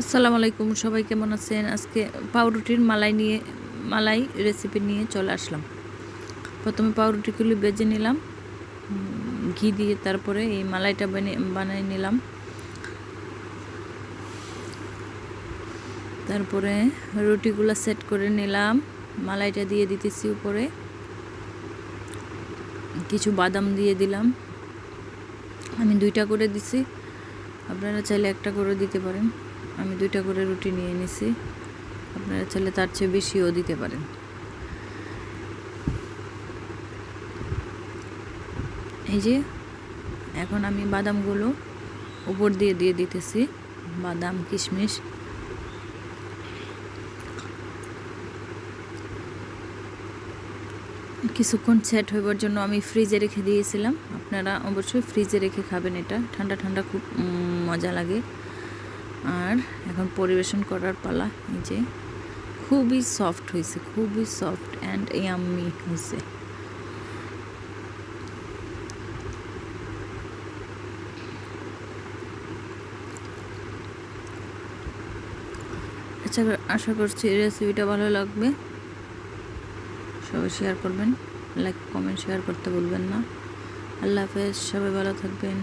আসসালামু আলাইকুম, সবাই কেমন আছেন? আজকে পাউরুটির মালাই নিয়ে, মালাই রেসিপি নিয়ে চলে আসলাম। প্রথমে পাউরুটিগুলি বেজে নিলাম ঘি দিয়ে তারপরে এই মালাইটা বানিয়ে নিলাম। তারপরে রুটিগুলো সেট করে নিলাম, মালাইটা দিয়ে দিতেছি উপরে। কিছু বাদাম দিয়ে দিলাম। আমি দুইটা করে দিছি, আপনারা চাইলে একটা করে দিতে পারেন। আমি দুইটা করে রুটি নিয়ে নিছি আপনারা চাইলে তার চেয়ে বেশিও দিতে পারেন। এই যে, এখন আমি বাদামগুলো উপর দিয়ে দিয়ে দিতেছি। বাদাম, কিশমিশ। কিছুক্ষণ সেট হইবার জন্য আমি ফ্রিজে রেখে দিয়েছিলাম। আপনারা অবশ্যই ফ্রিজে রেখে খাবেন এটা। ঠান্ডা ঠান্ডা খুব মজা লাগে। আর এখন পরিবেশন করার পালা এই যে খুবই সফট হয়েছে খুবই সফট অ্যান্ড ইয়াম্মি হয়েছে আচ্ছা আশা করছি রেসিপিটা ভালো লাগবে। সবাই শেয়ার করবেন লাইক কমেন্ট শেয়ার করতে ভুলবেন না। আল্লাহ হাফেজ, সবাই ভালো থাকবেন।